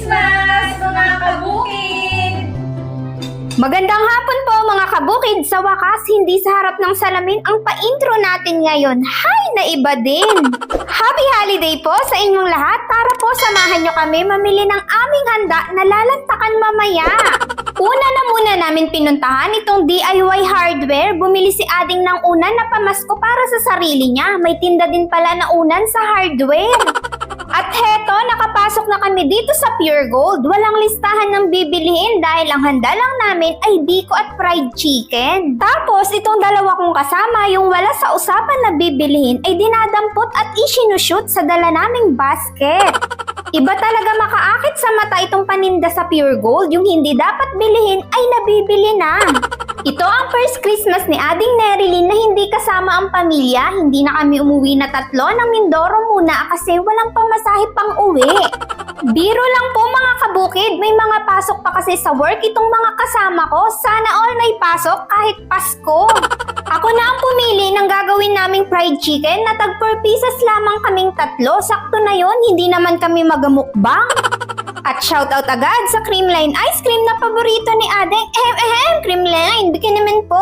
Christmas, mga kabukid! Magandang hapon po mga kabukid. Sa wakas, hindi sa harap ng salamin ang pa-intro natin ngayon. Hay na iba din! Happy holiday po sa inyong lahat. Para po samahan nyo kami mamili ng aming handa na lalantakan mamaya. Una na muna namin pinuntahan itong DIY hardware. Bumili si Ading ng unan na pamasko para sa sarili niya. May tinda din pala na unan sa hardware. At heto, nakapasok na kami dito sa Pure Gold. Walang listahan ng bibilihin dahil ang handa lang namin ay biko at fried chicken. Tapos, itong dalawa kong kasama, yung wala sa usapan na bibilihin, ay dinadampot at isinushoot sa dala naming basket. Iba talaga makaakit sa mata itong paninda sa Pure Gold. Yung hindi dapat bilihin ay nabibili na. Ito ang first Christmas ni Ading Nerilyn na hindi kasama ang pamilya. Hindi na kami umuwi na tatlo ng Mindoro muna kasi walang pamasahe pang uwi. Biro lang po mga kabukid, may mga pasok pa kasi sa work itong mga kasama ko. Sana all may pasok kahit Pasko. Ako na ang pumili ng gagawin naming fried chicken na tag 4 pieces lamang kaming tatlo. Sakto na yon, hindi naman kami magamukbang. At shoutout agad sa Creamline Ice Cream na paborito ni Adeng. Ehem ehem, Creamline, bigyan naman po.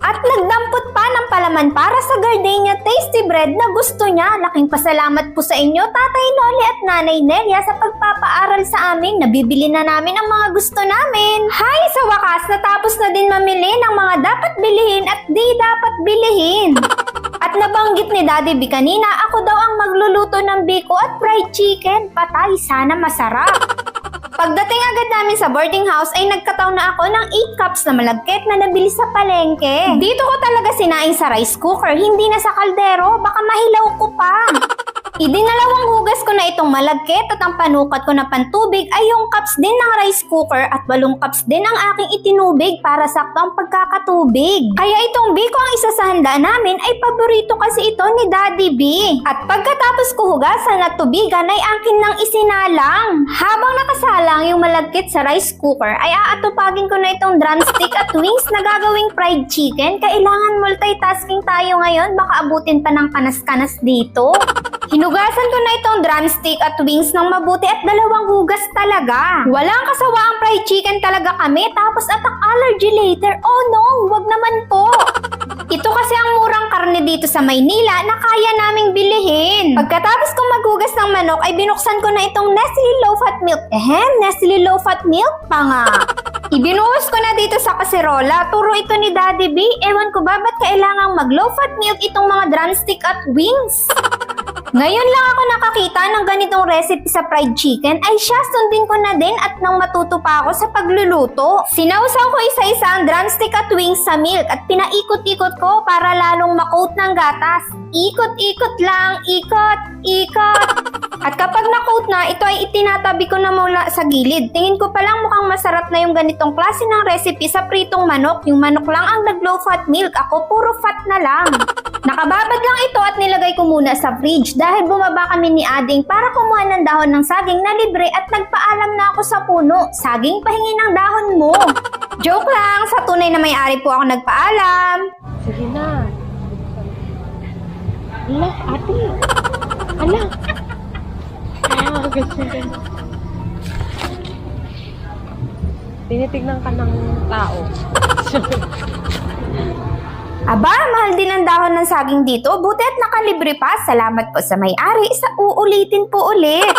At nagdampot pa ng palaman para sa Gardenia Tasty Bread na gusto niya. Laking pasalamat po sa inyo, Tatay Noli at Nanay Nelia sa pagpapaaral sa amin. Nabibili na namin ang mga gusto namin. Hay, sa wakas, natapos na din mamili ng mga dapat bilihin at di dapat bilihin. At nabanggit ni Daddy B kanina, ako daw ang magluluto ng biko at fried chicken. Patay, sana masarap. Pagdating agad namin sa boarding house ay nagkataon na ako ng 8 cups na malagkit na nabili sa palengke. Dito ko talaga sinaing sa rice cooker, hindi na sa kaldero, baka mahilaw ko pa. Idinalawang hugas ko na itong malagkit at ang panukat ko na pantubig ay yung cups din ng rice cooker at walong cups din ang aking itinubig para sakto ang pagkakatubig. Kaya itong biko ang isa sa handa namin ay paborito kasi ito ni Daddy B. At pagkatapos ko hugasan at tubigan ay akin nang isinalang. Habang nakasalang yung malagkit sa rice cooker ay aatupagin ko na itong drumstick at wings na gagawing fried chicken. Kailangan multitasking tayo ngayon baka abutin pa ng kanas-kanas dito. Hinugasan ko na itong drumstick at wings ng mabuti at dalawang hugas talaga. Walang kasawaang fried chicken talaga kami tapos attack allergy later. Oh no, wag naman po. Ito kasi ang murang karne dito sa Maynila na kaya naming bilihin. Pagkatapos kong maghugas ng manok ay binuksan ko na itong Nestle Low Fat Milk. Ehem, Nestle Low Fat Milk pa nga. Ibinuhos ko na dito sa kaserola. Turo ito ni Daddy B. Ewan ko ba ba't kailangang mag low fat milk itong mga drumstick at wings? Ngayon lang ako nakakita ng ganitong recipe sa fried chicken ay siya sundin ko na din at nang matuto pa ako sa pagluluto. Sinausaw ko isa-isa ang drumstick at wings sa milk at pinaikot-ikot ko para lalong makoat ng gatas. Ikot-ikot lang, ikot, ikot. At kapag na-coat na, ito ay itinatabi ko na mula sa gilid. Tingin ko palang mukhang masarap na yung ganitong klase ng recipe sa pritong manok. Yung manok lang ang nag-low fat milk. Ako puro fat na lang. Nakababad lang ito at nilagay ko muna sa fridge dahil bumaba kami ni Ading para kumuha ng dahon ng saging na libre at nagpaalam na ako sa puno. Saging pahingi ng dahon mo. Joke lang, sa tunay na may-ari po ako nagpaalam. Sige na. Ala, ate. Ala. Ah, ganyan. Tinitignan ka ng tao. Aba, mahal din ang dahon ng saging dito. Buti at nakalibre pa. Salamat po sa may-ari. Sa uulitin po ulit.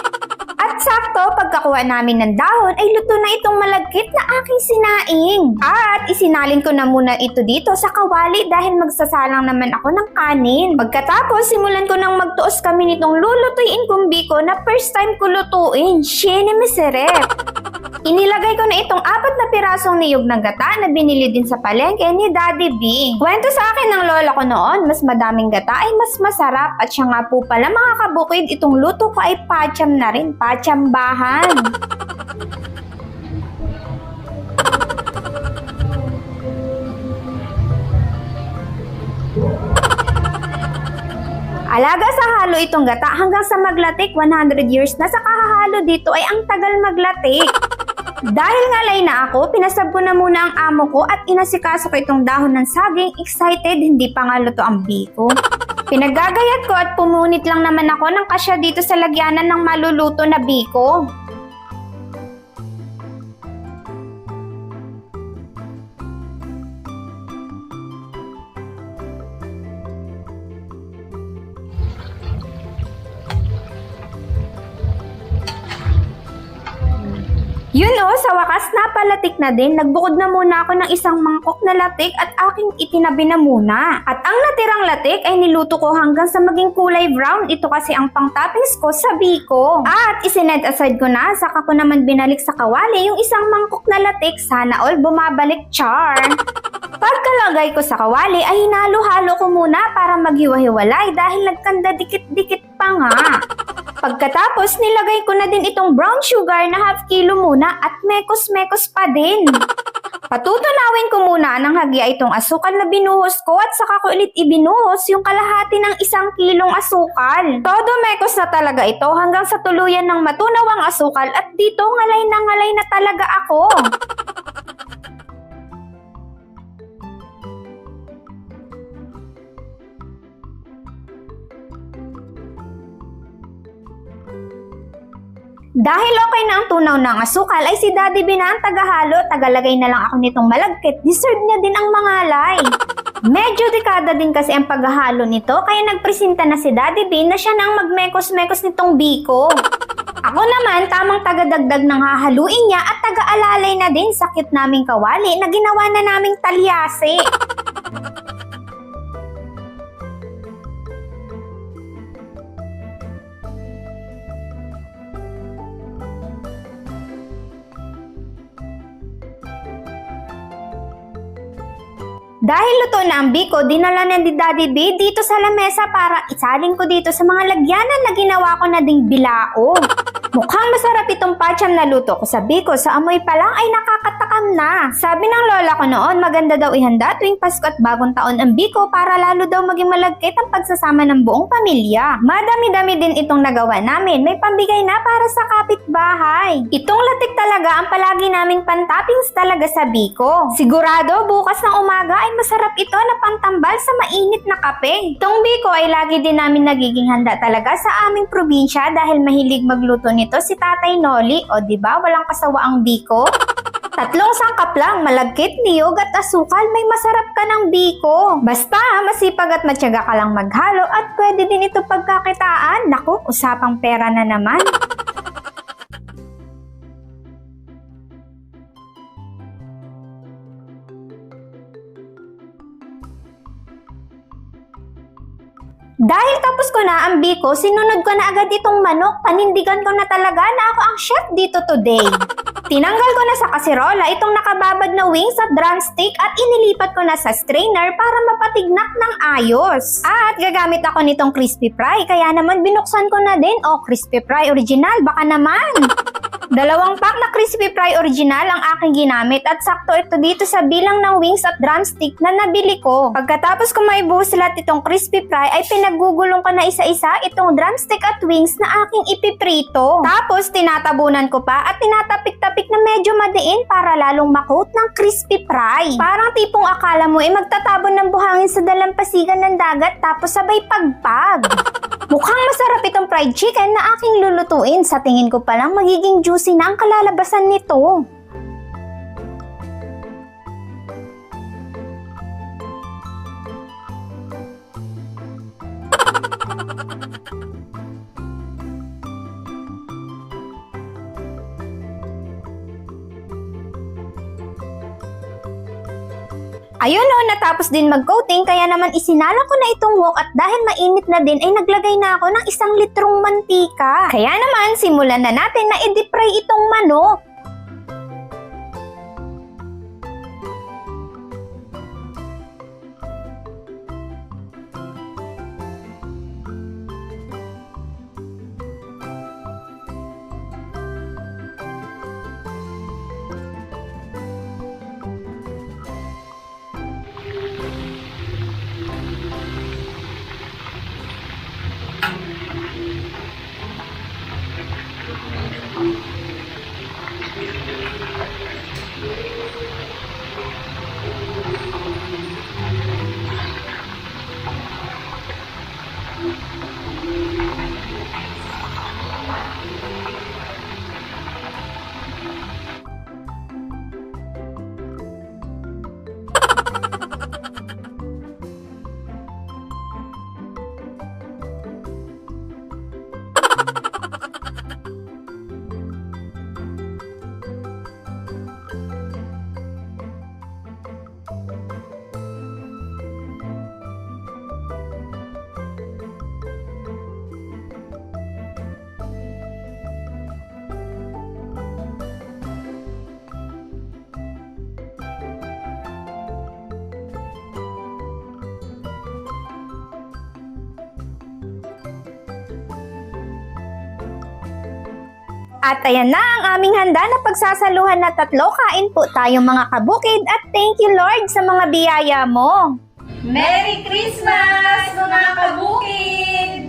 Sakto, pagkakuha namin ng dahon, ay luto na itong malagkit na aking sinaing. At isinalin ko na muna ito dito sa kawali dahil magsasalang naman ako ng kanin. Pagkatapos, simulan ko nang magtuos kami nitong lulutuin kong biko na first time ko lutuin. Shene meserep. Inilagay ko na itong apat na pirasong niyog ng gata na binili din sa palengke ni Daddy B. Kwento sa akin ng lola ko noon, mas madaming gata ay mas masarap. At siya nga po pala mga kabukid, itong luto ko ay pacham na rin, pachambahan. Alaga sa halo itong gata hanggang sa maglatik 100 years na sa kahahalo dito ay ang tagal maglatik. Dahil ngalay na ako, pinasab ko na muna ang amo ko at inasikaso ko itong dahon ng saging. Excited, hindi pa nga luto ang biko. Pinagagayat ko at pumunit lang naman ako ng kasya dito sa lagyanan ng maluluto na biko. Yun o, sa wakas napalatik na din. Nagbukod na muna ako ng isang mangkok na latik at aking itinabi na muna. At ang natirang latik ay niluto ko hanggang sa maging kulay brown. Ito kasi ang pang-toppings ko sa biko. At isinet aside ko na, saka ko naman binalik sa kawali yung isang mangkok na latik. Sana all bumabalik char. Pagkalagay ko sa kawali ay hinalo-halo ko muna para maghiwa-hiwalay dahil nagkanda dikit-dikit pa nga. Pagkatapos, nilagay ko na din itong brown sugar na half kilo muna at mekos-mekos pa din. Patutunawin ko muna ng hagya itong asukal na binuhos ko at saka ko ulit ibinuhos yung kalahati ng isang kilong asukal. Todo mekos na talaga ito hanggang sa tuluyan ng matunaw ang asukal at dito ngalay na ngalay na talaga ako. Dahil okay na ang tunaw ng asukal ay si Daddy B na ang tagahalo, tagalagay na lang ako nitong malagkit, deserve niya din ang mangalay. Medyo dekada din kasi ang paghahalo nito, kaya nagpresenta na si Daddy B na siya nang magmekos-mekos nitong biko. Ako naman, tamang tagadagdag ng hahaluin niya at taga-alalay na din sa cute naming kawali na ginawa na naming talyase. Dahil luto na ang biko, dinala na ni Daddy B dito sa lamesa para isalin ko dito sa mga lagyanan na ginawa ko na ding bilao. Mukhang masarap itong pacham na luto ko sa biko. Sa amoy pa lang ay nakakatakam na. Sabi ng lola ko noon, maganda daw ihanda tuwing Pasko at bagong taon ang biko para lalo daw maging malagkit ang pagsasama ng buong pamilya. Madami-dami din itong nagawa namin. May pambigay na para sa kapitbahay. Itong latik talaga ang palagi naming pantoppings talaga sa biko. Sigurado bukas ng umaga ay masarap ito na pantambal sa mainit na kape. Itong biko ay lagi din namin nagiging handa talaga sa aming probinsya dahil mahilig magluto nito si Tatay Noli. O di ba walang kasawa ang biko? Tatlong sangkap lang, malagkit, niyog at asukal, may masarap ka ng biko. Basta, masipag at matyaga ka lang maghalo at pwede din ito pagkakitaan. Naku, usapang pera na naman. Dahil tapos ko na ang biko, sinunod ko na agad itong manok. Panindigan ko na talaga na ako ang chef dito today. Tinanggal ko na sa kaserola itong nakababad na wings at drumstick at inilipat ko na sa strainer para mapatignak ng ayos. At gagamit ako nitong crispy fry, kaya naman binuksan ko na din. Oh, crispy fry original, baka naman. Dalawang pack na crispy fry original ang aking ginamit at sakto ito dito sa bilang ng wings at drumstick na nabili ko. Pagkatapos ko maibuhos lahat itong crispy fry ay pinagugulong ko na isa-isa itong drumstick at wings na aking ipiprito. Tapos tinatabunan ko pa at tinatapik-tapik na medyo madiin para lalong makot ng crispy fry. Parang tipong akala mo ay magtatabon ng buhangin sa dalampasigan ng dagat tapos sabay pagpag. Mukhang masarap itong fried chicken na aking lulutuin. Sa tingin ko palang magiging juicy na ang kalalabasan nito. Ayun o, natapos din mag-coating kaya naman isinala ko na itong wok at dahil mainit na din ay naglagay na ako ng isang litrong mantika. Kaya naman simulan na natin na i-deep fry itong manok. At ayan na ang aming handa na pagsasaluhan na tatlo. Kain po tayo mga kabukid at thank you Lord sa mga biyaya mo. Merry Christmas, mga kabukid!